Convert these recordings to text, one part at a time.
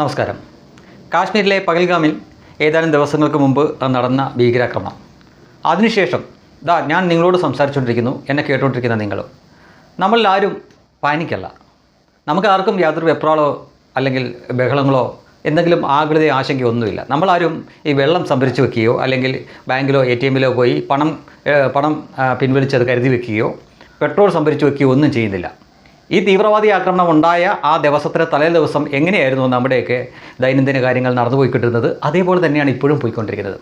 നമസ്കാരം. കാശ്മീരിലെ പകൽഗാമിൽ ഏതാനും ദിവസങ്ങൾക്ക് മുമ്പ് നടന്ന ഭീകരാക്രമണം. അതിനുശേഷം ദാ ഞാൻ നിങ്ങളോട് സംസാരിച്ചുകൊണ്ടിരിക്കുന്നു എന്നെ കേട്ടുകൊണ്ടിരിക്കുന്ന നിങ്ങൾ നമ്മളിൽ ആരും പാനിക്കല്ല. നമുക്ക് ആർക്കും യാതൊരു വെപ്രാളോ അല്ലെങ്കിൽ ബഹളങ്ങളോ എന്തെങ്കിലും ആകൃതി ആശങ്കയോ ഒന്നുമില്ല. നമ്മളാരും ഈ വെള്ളം സംഭരിച്ച് വെക്കുകയോ അല്ലെങ്കിൽ ബാങ്കിലോ എ ടി എമ്മിലോ പോയി പണം പണം പിൻവലിച്ചത് കരുതി വെക്കുകയോ പെട്രോൾ സംഭരിച്ച് വെക്കുകയോ ഒന്നും ചെയ്യുന്നില്ല. ഈ തീവ്രവാദി ആക്രമണം ഉണ്ടായ ആ ദിവസത്തിലെ തലേ ദിവസം എങ്ങനെയായിരുന്നു നമ്മുടെയൊക്കെ ദൈനംദിന കാര്യങ്ങൾ നടന്നുപോയിക്കൊണ്ടിരുന്നത് അതേപോലെ തന്നെയാണ് ഇപ്പോഴും പോയിക്കൊണ്ടിരിക്കുന്നത്.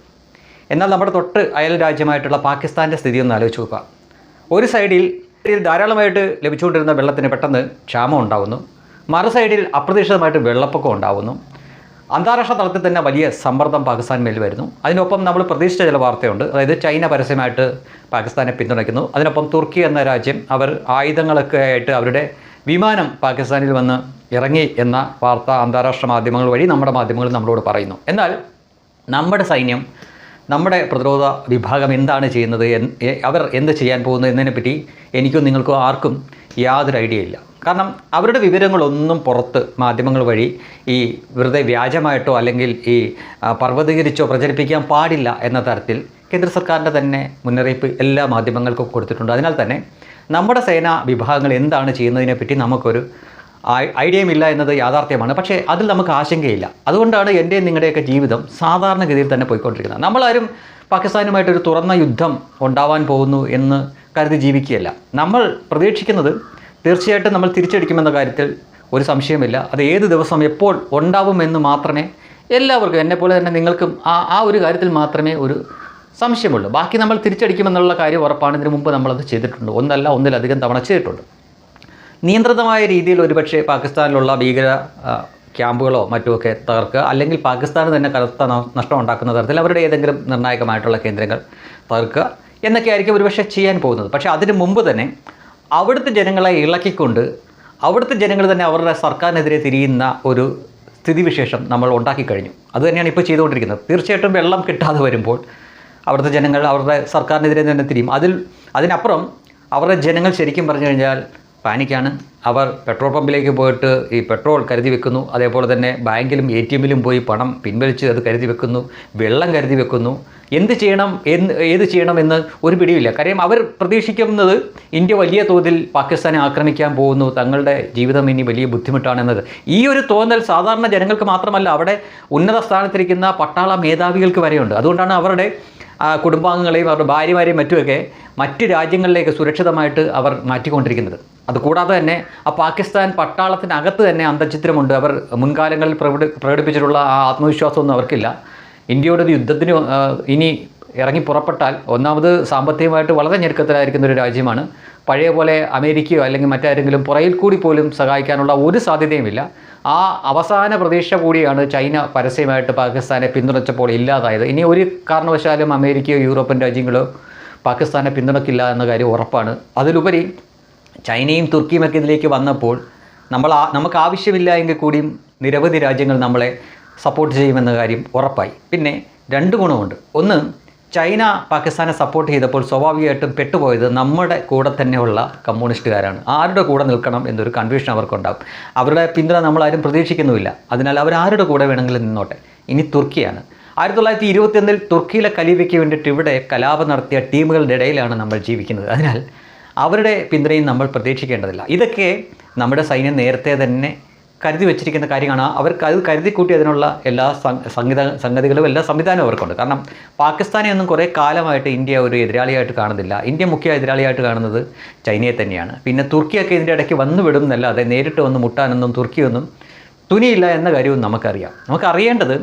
എന്നാൽ നമ്മുടെ തൊട്ട് അയൽ രാജ്യമായിട്ടുള്ള പാകിസ്ഥാന്റെ സ്ഥിതി ഒന്ന് ആലോചിച്ച് നോക്കുക. ഒരു സൈഡിൽ ധാരാളമായിട്ട് ലഭിച്ചുകൊണ്ടിരുന്ന വെള്ളത്തിന് പെട്ടെന്ന് ക്ഷാമം ഉണ്ടാകുന്നു മറു സൈഡിൽ അപ്രതീക്ഷിതമായിട്ട് വെള്ളപ്പൊക്കം ഉണ്ടാകുന്നു അന്താരാഷ്ട്ര തലത്തിൽ തന്നെ വലിയ സമ്മർദ്ദം പാകിസ്ഥാൻ മേൽ വരുന്നു. അതിനൊപ്പം നമ്മൾ പ്രതീക്ഷിച്ച ചില വാർത്തയുണ്ട്. അതായത് ചൈന പരസ്യമായിട്ട് പാകിസ്ഥാനെ പിന്തുണയ്ക്കുന്നു. അതിനൊപ്പം തുർക്കി എന്ന രാജ്യം അവർ ആയുധങ്ങളൊക്കെ ആയിട്ട് അവരുടെ വിമാനം പാകിസ്ഥാനിൽ വന്ന് ഇറങ്ങി എന്ന വാർത്ത അന്താരാഷ്ട്ര മാധ്യമങ്ങൾ വഴി നമ്മുടെ മാധ്യമങ്ങൾ നമ്മളോട് പറയുന്നു. എന്നാൽ നമ്മുടെ സൈന്യം നമ്മുടെ പ്രതിരോധ വിഭാഗം എന്താണ് ചെയ്യുന്നത് അവർ എന്ത് ചെയ്യാൻ പോകുന്നത് എന്നതിനെപ്പറ്റി എനിക്കും നിങ്ങൾക്കും ആർക്കും യാതൊരു ഐഡിയ ഇല്ല. കാരണം അവരുടെ വിവരങ്ങളൊന്നും പുറത്ത് മാധ്യമങ്ങൾ വഴി ഈ വെറുതെ വ്യാജമായിട്ടോ അല്ലെങ്കിൽ ഈ പർവതീകരിച്ചോ പ്രചരിപ്പിക്കാൻ പാടില്ല എന്ന തരത്തിൽ കേന്ദ്ര സർക്കാരിന്റെ തന്നെ മുന്നറിയിപ്പ് എല്ലാ മാധ്യമങ്ങൾക്കും കൊടുത്തിട്ടുണ്ട്. അതിനാൽ തന്നെ നമ്മുടെ സേനാ വിഭാഗങ്ങൾ എന്താണ് ചെയ്യുന്നതിനെപ്പറ്റി നമുക്കൊരു ഐഡിയയുമില്ല എന്നത് യാഥാർത്ഥ്യമാണ്. പക്ഷേ അതിൽ നമുക്ക് ആശങ്കയില്ല. അതുകൊണ്ടാണ് എന്റെയും നിങ്ങളുടെയൊക്കെ ജീവിതം സാധാരണഗതിയിൽ തന്നെ പോയിക്കൊണ്ടിരിക്കുന്നത്. നമ്മളാരും പാകിസ്ഥാനുമായിട്ടൊരു തുറന്ന യുദ്ധം ഉണ്ടാവാൻ പോകുന്നു എന്ന് കരുതി ജീവിക്കുകയല്ല. നമ്മൾ പ്രതീക്ഷിക്കുന്നത് തീർച്ചയായിട്ടും നമ്മൾ തിരിച്ചടിക്കുമെന്ന കാര്യത്തിൽ ഒരു സംശയമില്ല അത് ഏത് ദിവസം എപ്പോൾ ഉണ്ടാവുമെന്ന് മാത്രമേ എല്ലാവർക്കും എന്നെപ്പോലെ തന്നെ നിങ്ങൾക്കും ആ ആ ഒരു കാര്യത്തിൽ മാത്രമേ ഒരു സംശയമുള്ളൂ. ബാക്കി നമ്മൾ തിരിച്ചടിക്കുമെന്നുള്ള കാര്യം ഉറപ്പാണ്. ഇതിനു മുമ്പ് നമ്മളത് ചെയ്തിട്ടുണ്ട്. ഒന്നല്ല ഒന്നിലധികം തവണ ചെയ്തിട്ടുണ്ട്. നിയന്ത്രിതമായ രീതിയിൽ ഒരുപക്ഷെ പാകിസ്ഥാനിലുള്ള ഭീകര ക്യാമ്പുകളോ മറ്റുമൊക്കെ തകർക്കുക അല്ലെങ്കിൽ പാകിസ്ഥാന് തന്നെ കറുത്ത നഷ്ടം ഉണ്ടാക്കുന്ന തരത്തിൽ അവരുടെ ഏതെങ്കിലും നിർണായകമായിട്ടുള്ള കേന്ദ്രങ്ങൾ തകർക്കുക എന്നൊക്കെ ആയിരിക്കും ഒരുപക്ഷെ ചെയ്യാൻ പോകുന്നത്. പക്ഷേ അതിന് മുമ്പ് തന്നെ അവിടുത്തെ ജനങ്ങളെ ഇളക്കിക്കൊണ്ട് അവിടുത്തെ ജനങ്ങൾ തന്നെ അവരുടെ സർക്കാരിനെതിരെ തിരിയുന്ന ഒരു സ്ഥിതിവിശേഷം നമ്മൾ ഉണ്ടാക്കി കഴിഞ്ഞു. അത് തന്നെയാണ് ഇപ്പോൾ ചെയ്തുകൊണ്ടിരിക്കുന്നത്. തീർച്ചയായിട്ടും വെള്ളം കിട്ടാതെ വരുമ്പോൾ അവിടുത്തെ ജനങ്ങൾ അവരുടെ സർക്കാരിനെതിരെ തന്നെ തിരിയും. അതിൽ അതിനപ്പുറം അവരുടെ ജനങ്ങൾ ശരിക്കും പറഞ്ഞു കഴിഞ്ഞാൽ പാനിക്കാണ്. അവർ പെട്രോൾ പമ്പിലേക്ക് പോയിട്ട് ഈ പെട്രോൾ കരുതി വെക്കുന്നു. അതേപോലെ തന്നെ ബാങ്കിലും എ ടി എമ്മിലും പോയി പണം പിൻവലിച്ച് അത് കരുതി വെക്കുന്നു. വെള്ളം കരുതി വെക്കുന്നു. എന്ത് ചെയ്യണം എന്ത് ഏത് ചെയ്യണം എന്ന് ഒരു പിടിയില്ല കാര്യം അവർ പ്രതീക്ഷിക്കുന്നത് ഇന്ത്യ വലിയ തോതിൽ പാകിസ്ഥാനെ ആക്രമിക്കാൻ പോകുന്നു. തങ്ങളുടെ ജീവിതം ഇനി വലിയ ബുദ്ധിമുട്ടാണെന്നത് ഈ ഒരു തോന്നൽ സാധാരണ ജനങ്ങൾക്ക് മാത്രമല്ല അവിടെ ഉന്നത സ്ഥാനത്തിരിക്കുന്ന പട്ടാള മേധാവികൾക്ക് വരെയുണ്ട്. അതുകൊണ്ടാണ് അവരുടെ കുടുംബാംഗങ്ങളെയും അവരുടെ ഭാര്യമാരെയും മറ്റുമൊക്കെ മറ്റ് രാജ്യങ്ങളിലേക്ക് സുരക്ഷിതമായിട്ട് അവർ മാറ്റിക്കൊണ്ടിരിക്കുന്നത്. അതുകൂടാതെ തന്നെ ആ പാകിസ്ഥാൻ പട്ടാളത്തിനകത്ത് തന്നെ അന്തചിത്രമുണ്ട് അവർ മുൻകാലങ്ങളിൽ പ്രകടി പ്രകടിപ്പിച്ചിട്ടുള്ള ആ ആത്മവിശ്വാസമൊന്നും അവർക്കില്ല. ഇന്ത്യയുടെ യുദ്ധത്തിന് ഇനി ഇറങ്ങി പുറപ്പെട്ടാൽ ഒന്നാമത് സാമ്പത്തികമായിട്ട് വളരെ ഞെരുക്കത്തിലായിരിക്കുന്ന ഒരു രാജ്യമാണ്. പഴയ പോലെ അമേരിക്കയോ അല്ലെങ്കിൽ മറ്റാരെങ്കിലും പുറയിൽ കൂടി പോലും സഹായിക്കാനുള്ള ഒരു സാധ്യതയുമില്ല. ആ അവസാന പ്രതീക്ഷ കൂടിയാണ് ചൈന പരസ്യമായിട്ട് പാകിസ്ഥാനെ പിന്തുണച്ചപ്പോൾ ഇല്ലാതായത്. ഇനി ഒരു കാരണവശാലും അമേരിക്കയോ യൂറോപ്യൻ രാജ്യങ്ങളോ പാകിസ്ഥാനെ പിന്തുണക്കില്ല എന്ന കാര്യം ഉറപ്പാണ്. അതിലുപരി ചൈനയും തുർക്കിയുമൊക്കെ ഇതിലേക്ക് വന്നപ്പോൾ നമ്മൾ നമുക്ക് ആവശ്യമില്ല എങ്കിൽ കൂടിയും നിരവധി രാജ്യങ്ങൾ നമ്മളെ സപ്പോർട്ട് ചെയ്യുമെന്ന കാര്യം ഉറപ്പായി. പിന്നെ രണ്ട് ഗുണമുണ്ട്. ഒന്ന് ചൈന പാകിസ്ഥാനെ സപ്പോർട്ട് ചെയ്തപ്പോൾ സ്വാഭാവികമായിട്ടും പെട്ടുപോയത് നമ്മുടെ കൂടെ തന്നെയുള്ള കമ്മ്യൂണിസ്റ്റുകാരാണ്. ആരുടെ കൂടെ നിൽക്കണം എന്നൊരു കൺഫ്യൂഷൻ അവർക്കുണ്ടാകും അവരുടെ പിന്തുണ ആരും പ്രതീക്ഷിക്കുന്നുമില്ല. അതിനാൽ അവർ ആരുടെ കൂടെ വേണമെങ്കിലും നിന്നോട്ടെ. ഇനി തുർക്കിയാണ്. ആയിരത്തി തൊള്ളായിരത്തി ഇരുപത്തിയൊന്നിൽ തുർക്കിയിലെ കലീബയ്ക്ക് വേണ്ടിയിട്ട് ഇവിടെ കലാപം നടത്തിയ ടീമുകളുടെ ഇടയിലാണ് നമ്മൾ ജീവിക്കുന്നത്. അതിനാൽ അവരുടെ പിന്തുണയും നമ്മൾ പ്രതീക്ഷിക്കേണ്ടതില്ല. ഇതൊക്കെ നമ്മുടെ സൈന്യം നേരത്തെ തന്നെ കരുതി വെച്ചിരിക്കുന്ന കാര്യമാണ്. അവർക്ക് അത് കരുതി കൂട്ടി അതിനുള്ള എല്ലാ സംഗീത സംഗതികളും എല്ലാ സംവിധാനവും അവർക്കുണ്ട്. കാരണം പാകിസ്ഥാനെ ഒന്നും കുറേ കാലമായിട്ട് ഇന്ത്യ ഒരു എതിരാളിയായിട്ട് കാണുന്നില്ല. ഇന്ത്യ മുഖ്യ എതിരാളിയായിട്ട് കാണുന്നത് ചൈനയെ തന്നെയാണ്. പിന്നെ തുർക്കിയൊക്കെ ഇതിന്റെ ഇടയ്ക്ക് വന്നു വിടും എന്നല്ലാതെ നേരിട്ട് വന്ന് മുട്ടാനൊന്നും തുർക്കിയൊന്നും തുനിയില്ല എന്ന കാര്യവും നമുക്കറിയാം. നമുക്കറിയേണ്ടത്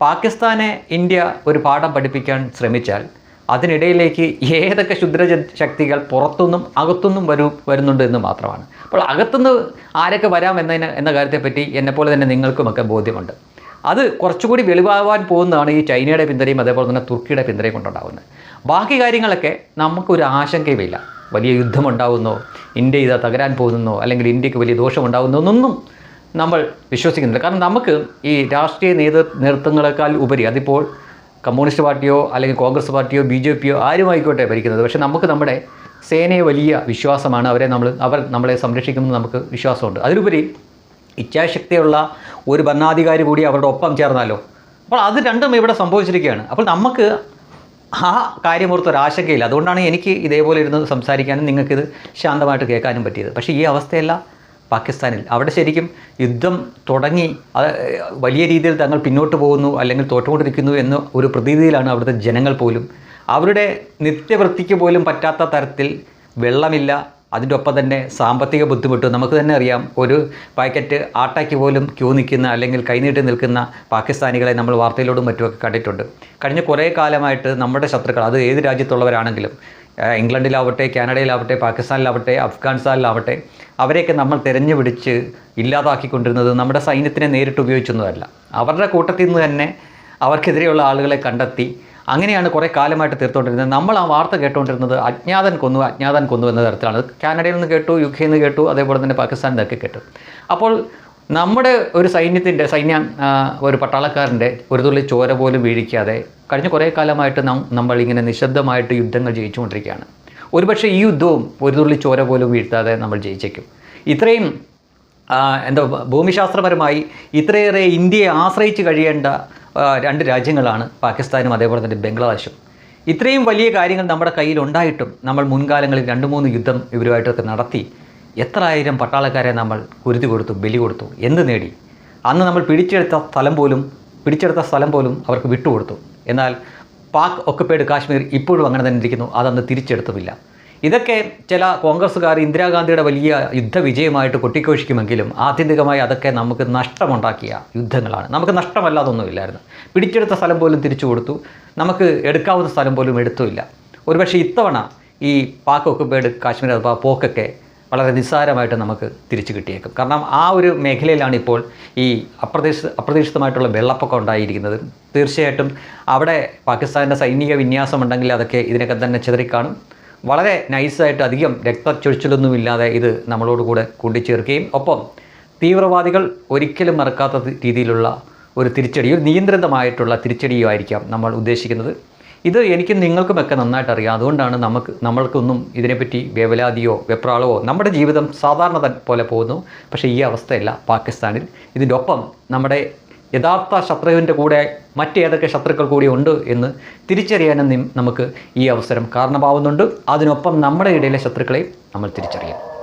പാകിസ്ഥാനെ ഇന്ത്യ ഒരു പാഠം പഠിപ്പിക്കാൻ ശ്രമിച്ചാൽ അതിനിടയിലേക്ക് ഏതൊക്കെ ക്ഷുദ്ര ശക്തികൾ പുറത്തുനിന്നും അകത്തുനിന്നും വരൂ വരുന്നുണ്ട് എന്ന് മാത്രമാണ്. അപ്പോൾ അകത്തുനിന്ന് ആരൊക്കെ വരാം എന്നതിന് എന്ന കാര്യത്തെപ്പറ്റി എന്നെപ്പോലെ തന്നെ നിങ്ങൾക്കുമൊക്കെ ബോധ്യമുണ്ട്. അത് കുറച്ചുകൂടി വെളിവാകാൻ പോകുന്നതാണ് ഈ ചൈനയുടെ പിന്തുണയും അതേപോലെ തന്നെ തുർക്കിയുടെ പിന്തുണയും കൊണ്ടുണ്ടാകുന്നത്. ബാക്കി കാര്യങ്ങളൊക്കെ നമുക്കൊരു ആശങ്കയുമില്ല. വലിയ യുദ്ധമുണ്ടാകുന്നോ ഇന്ത്യ ഇത് തകരാൻ പോകുന്നോ അല്ലെങ്കിൽ ഇന്ത്യയ്ക്ക് വലിയ ദോഷമുണ്ടാകുന്നോ എന്നൊന്നും നമ്മൾ വിശ്വസിക്കുന്നില്ല. കാരണം നമുക്ക് ഈ രാഷ്ട്രീയ നേതൃ നേതൃത്വങ്ങളെക്കാൾ ഉപരി അതിപ്പോൾ കമ്മ്യൂണിസ്റ്റ് പാർട്ടിയോ അല്ലെങ്കിൽ കോൺഗ്രസ് പാർട്ടിയോ ബി ജെ പിയോ ആരുമായിക്കോട്ടെ ഭരിക്കുന്നത്. പക്ഷേ നമുക്ക് നമ്മുടെ സേനയെ വലിയ വിശ്വാസമാണ്. അവരെ നമ്മൾ അവർ നമ്മളെ സംരക്ഷിക്കുമെന്ന് നമുക്ക് വിശ്വാസമുണ്ട്. അതിലുപരി ഇച്ഛാശക്തിയുള്ള ഒരു ഭരണാധികാരി കൂടി അവരുടെ ഒപ്പം ചേർന്നാലോ? അപ്പോൾ അത് രണ്ടും ഇവിടെ സംഭവിച്ചിരിക്കുകയാണ്. അപ്പോൾ നമുക്ക് ആ കാര്യമോർത്ത് ഒരു ആശങ്കയില്ല. അതുകൊണ്ടാണ് എനിക്ക് ഇതേപോലെ ഇരുന്ന് സംസാരിക്കാനും നിങ്ങൾക്കിത് ശാന്തമായിട്ട് കേൾക്കാനും പറ്റിയത്. പക്ഷേ ഈ അവസ്ഥയല്ല പാകിസ്ഥാനിൽ. അവിടെ ശരിക്കും യുദ്ധം തുടങ്ങി വലിയ രീതിയിൽ തങ്ങൾ പിന്നോട്ട് പോകുന്നു അല്ലെങ്കിൽ തോറ്റുകൊണ്ടിരിക്കുന്നു എന്ന ഒരു പ്രതീതിയിലാണ് അവിടുത്തെ ജനങ്ങൾ പോലും. അവരുടെ നിത്യവൃത്തിക്ക് പോലും പറ്റാത്ത തരത്തിൽ വെള്ളമില്ല. അതിന്റെ ഒപ്പം തന്നെ സാമ്പത്തിക ബുദ്ധിമുട്ട്. നമുക്ക് തന്നെ അറിയാം ഒരു പാക്കറ്റ് ആട്ടയ്ക്ക് പോലും ക്യൂ നിൽക്കുന്ന അല്ലെങ്കിൽ കൈനീട്ടി നിൽക്കുന്ന പാകിസ്ഥാനികളെ നമ്മൾ വാർത്തയിലോടും മറ്റുമൊക്കെ കണ്ടിട്ടുണ്ട്. കഴിഞ്ഞ കുറേ കാലമായിട്ട് നമ്മുടെ ശത്രുക്കൾ അത് ഏത് രാജ്യത്തുള്ളവരാണെങ്കിലും ഇംഗ്ലണ്ടിലാവട്ടെ കാനഡയിലാവട്ടെ പാകിസ്ഥാനിലാവട്ടെ അഫ്ഗാനിസ്ഥാനിലാവട്ടെ അവരെയൊക്കെ നമ്മൾ തിരഞ്ഞു പിടിച്ച് ഇല്ലാതാക്കിക്കൊണ്ടിരുന്നത് നമ്മുടെ സൈന്യത്തിനെ നേരിട്ട് ഉപയോഗിച്ചൊന്നുമല്ല. അവരുടെ കൂട്ടത്തിൽ നിന്ന് തന്നെ അവർക്കെതിരെയുള്ള ആളുകളെ കണ്ടെത്തി അങ്ങനെയാണ് കുറേ കാലമായിട്ട് തീർത്തുകൊണ്ടിരുന്നത്. നമ്മൾ ആ വാർത്ത കേട്ടുകൊണ്ടിരുന്നത് അജ്ഞാതൻ കൊന്നു അജ്ഞാതൻ കൊന്നു എന്ന തരത്തിലാണ്. കാനഡയിൽ നിന്ന് കേട്ടു യു കെയിൽ നിന്ന് കേട്ടു അതേപോലെ തന്നെ പാകിസ്ഥാനിൽ നിന്നൊക്കെ കേട്ടു. അപ്പോൾ നമ്മുടെ ഒരു സൈന്യത്തിന്റെ സൈന്യ ഒരു പട്ടാളക്കാരന്റെ ഒരു തുള്ളി ചോര പോലും വീഴിക്കാതെ കഴിഞ്ഞ കുറേ കാലമായിട്ട് നാം നമ്മൾ ഇങ്ങനെ നിശബ്ദമായിട്ട് യുദ്ധങ്ങൾ ജയിച്ചുകൊണ്ടിരിക്കുകയാണ്. ഒരുപക്ഷെ ഈ യുദ്ധവും ഒരു തുള്ളി ചോര പോലും വീഴ്ത്താതെ നമ്മൾ ജയിച്ചേക്കും. ഇത്രയും എന്തോ ഭൂമിശാസ്ത്രപരമായി ഇത്രയേറെ ഇന്ത്യയെ ആശ്രയിച്ച് കഴിയേണ്ട രണ്ട് രാജ്യങ്ങളാണ് പാകിസ്ഥാനും അതേപോലെ തന്നെ ബംഗ്ലാദേശും. ഇത്രയും വലിയ കാര്യങ്ങൾ നമ്മുടെ കയ്യിൽ ഉണ്ടായിട്ടും നമ്മൾ മുൻകാലങ്ങളിൽ രണ്ട് മൂന്ന് യുദ്ധം ഇവരുമായിട്ടൊക്കെ നടത്തി എത്ര ആയിരം പട്ടാളക്കാരെ നമ്മൾ കുരുതി കൊടുത്തു ബലി കൊടുത്തു എന്ത് നേടി? അന്ന് നമ്മൾ പിടിച്ചെടുത്ത സ്ഥലം പോലും പിടിച്ചെടുത്ത സ്ഥലം പോലും അവർക്ക് വിട്ടുകൊടുത്തു. എന്നാൽ പാക് ഒക്കപ്പേഡ് കാശ്മീർ ഇപ്പോഴും അങ്ങനെ തന്നെ ഇരിക്കുന്നു. അതന്ന് തിരിച്ചെടുത്തുമില്ല. ഇതൊക്കെ ചില കോൺഗ്രസ്സുകാർ ഇന്ദിരാഗാന്ധിയുടെ വലിയ യുദ്ധവിജയമായിട്ട് കൊട്ടിഘോഷിക്കുമെങ്കിലും ആത്യന്തികമായി അതൊക്കെ നമുക്ക് നഷ്ടമുണ്ടാക്കിയ യുദ്ധങ്ങളാണ്. നമുക്ക് നഷ്ടമല്ലാതൊന്നുമില്ലായിരുന്നു പിടിച്ചെടുത്ത സ്ഥലം പോലും തിരിച്ചു കൊടുത്തു. നമുക്ക് എടുക്കാവുന്ന സ്ഥലം പോലും എടുത്തുമില്ല. ഒരുപക്ഷെ ഇത്തവണ ഈ പാക് ഒക്കുപ്പേഡ് കാശ്മീർ അഥവാ പോക്കൊക്കെ വളരെ നിസ്സാരമായിട്ട് നമുക്ക് തിരിച്ചു കിട്ടിയേക്കും. കാരണം ആ ഒരു മേഖലയിലാണ് ഇപ്പോൾ ഈ അപ്രതീക്ഷിത അപ്രതീക്ഷിതമായിട്ടുള്ള വെള്ളപ്പൊക്കം ഉണ്ടായിരിക്കുന്നത്. തീർച്ചയായിട്ടും അവിടെ പാകിസ്ഥാന്റെ സൈനിക വിന്യാസം ഉണ്ടെങ്കിൽ അതൊക്കെ ഇതിനൊക്കെ തന്നെ ചിതറിക്കാണും. വളരെ നൈസായിട്ട് അധികം രക്തച്ചൊഴിച്ചിലൊന്നുമില്ലാതെ ഇത് നമ്മളോട് കൂടെ കൂട്ടിച്ചേർക്കുകയും ഒപ്പം തീവ്രവാദികൾ ഒരിക്കലും മറക്കാത്ത രീതിയിലുള്ള ഒരു തിരിച്ചടി ഒരു നിയന്ത്രിതമായിട്ടുള്ള തിരിച്ചടിയുമായിരിക്കാം നമ്മൾ ഉദ്ദേശിക്കുന്നത്. ഇത് എനിക്കും നിങ്ങൾക്കുമൊക്കെ നന്നായിട്ട് അറിയാം അതുകൊണ്ടാണ് നമുക്ക് നമ്മൾക്കൊന്നും ഇതിനെപ്പറ്റി വേവലാതിയോ വെപ്രാളവോ നമ്മുടെ ജീവിതം സാധാരണ പോലെ പോകുന്നു. പക്ഷേ ഈ അവസ്ഥയല്ല പാകിസ്ഥാനിൽ. ഇതിന്റെ ഒപ്പം നമ്മുടെ യഥാർത്ഥ ശത്രുവിന്റെ കൂടെ മറ്റേതൊക്കെ ശത്രുക്കൾ കൂടി ഉണ്ട് എന്ന് തിരിച്ചറിയാനും നമുക്ക് ഈ അവസരം കാരണമാവുന്നുണ്ട്. അതിനൊപ്പം നമ്മുടെ ഇടയിലെ ശത്രുക്കളെയും നമ്മൾ തിരിച്ചറിയാം